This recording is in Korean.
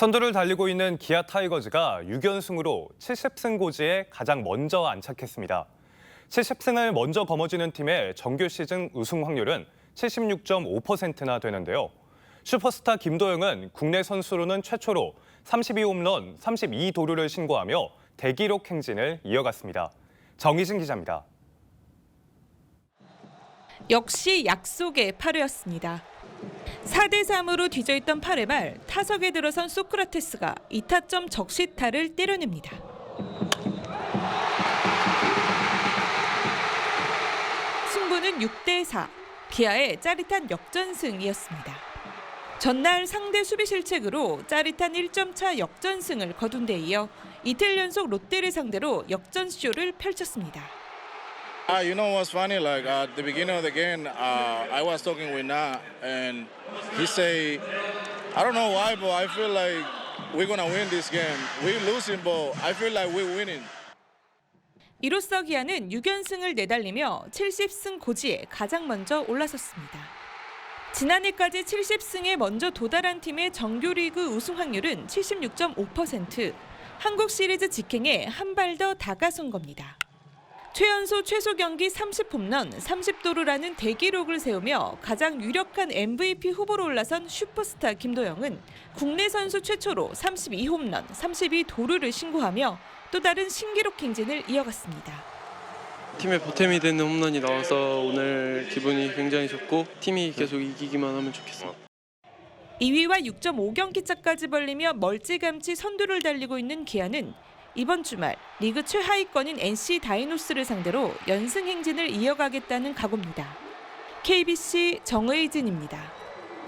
선두를 달리고 있는 기아 타이거즈가 6연승으로 70승 고지에 가장 먼저 안착했습니다. 70승을 먼저 거머쥐는 팀의 정규 시즌 우승 확률은 76.5%나 되는데요. 슈퍼스타 김도영은 국내 선수로는 최초로 32홈런, 32도루를 신고하며 대기록 행진을 이어갔습니다. 정희진 기자입니다. 역시 약속의 8회였습니다. 4대 3으로 뒤져있던 8회 말 타석에 들어선 소크라테스가 2타점 적시타를 때려냅니다. 승부는 6대 4. 기아의 짜릿한 역전승이었습니다. 전날 상대 수비 실책으로 짜릿한 1점 차 역전승을 거둔 데 이어 이틀 연속 롯데를 상대로 역전쇼를 펼쳤습니다. Uh, you know what's funny? Like uh, at the beginning of the game, uh, I was talking with Na, and he say, "I don't know why, but I feel like we're gonna win this game. We losing, but I feel like we're winning." 이로써 기아는 6연승을 내달리며 70승 고지에 가장 먼저 올라섰습니다. 지난해까지 70승에 먼저 도달한 팀의 정규리그 우승 확률은 76.5%, 한국 시리즈 직행에 한 발 더 다가선 겁니다. 최연소 최소 경기 30홈런, 30도루라는 대기록을 세우며 가장 유력한 MVP 후보로 올라선 슈퍼스타 김도영은 국내 선수 최초로 32홈런, 32도루를 신고하며 또 다른 신기록 행진을 이어갔습니다. 팀의 보탬이 되는 홈런이 나와서 오늘 기분이 굉장히 좋고 팀이 계속 이기기만 하면 좋겠습니다. 2위와 6.5경기 차까지 벌리며 멀찌감치 선두를 달리고 있는 기아는 이번 주말 리그 최하위권인 NC 다이노스를 상대로 연승 행진을 이어가겠다는 각오입니다. KBC 정의진입니다.